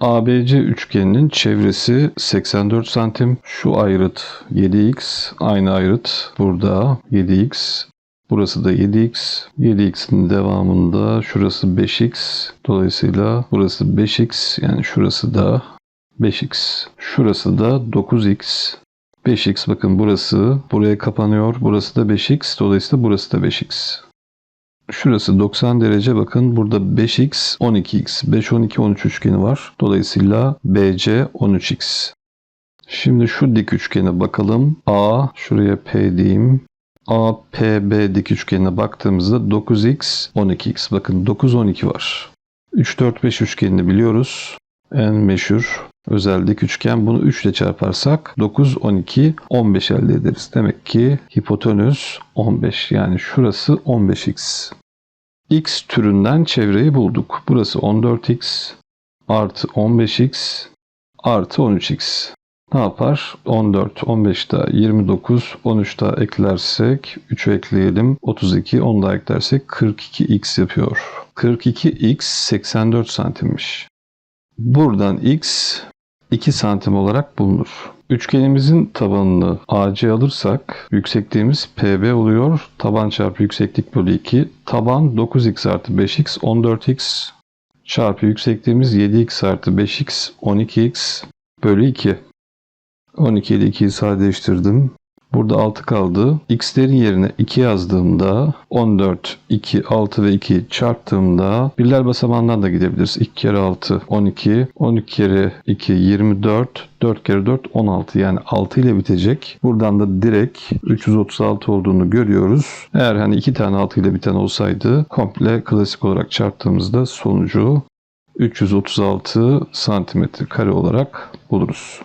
ABC üçgeninin çevresi 84 santim. Şu ayrıt 7x. Aynı ayrıt burada 7x. Burası da 7x. 7x'in devamında şurası 5x. Dolayısıyla burası 5x. Yani şurası da 5x. Şurası da 9x. 5x bakın burası buraya kapanıyor. Burası da 5x. Dolayısıyla burası da 5x. Şurası 90 derece bakın burada 5x 12x 5 12 13 üçgeni var. Dolayısıyla BC 13x. Şimdi şu dik üçgene bakalım. A şuraya P diyeyim. APB dik üçgenine baktığımızda 9x 12x bakın 9 12 var. 3 4 5 üçgenini biliyoruz. En meşhur özel dik üçgen. Bunu 3 ile çarparsak 9 12 15 elde ederiz. Demek ki hipotenüs 15 yani şurası 15x. X türünden çevreyi bulduk. Burası 14x artı 15x artı 13x. Ne yapar? 14, 15 daha 29, 13 daha eklersek 3'ü ekleyelim. 32, 10 daha eklersek 42x yapıyor. 42x 84 santimmiş. Buradan x 2 santim olarak bulunur. Üçgenimizin tabanını AC alırsak yüksekliğimiz PB oluyor. Taban çarpı yükseklik bölü 2. Taban 9x artı 5x 14x çarpı yüksekliğimiz 7x artı 5x 12x bölü 2. 12 ile 2'yi sadeleştirdim. Burada 6 kaldı. X'lerin yerine 2 yazdığımda 14, 2, 6 ve 2 çarptığımda birler basamağından da gidebiliriz. 2 kere 6, 12, 12 kere 2, 24, 4 kere 4, 16 yani 6 ile bitecek. Buradan da direkt 336 olduğunu görüyoruz. Eğer hani 2 tane 6 ile biten olsaydı komple klasik olarak çarptığımızda sonucu 336 santimetre kare olarak buluruz.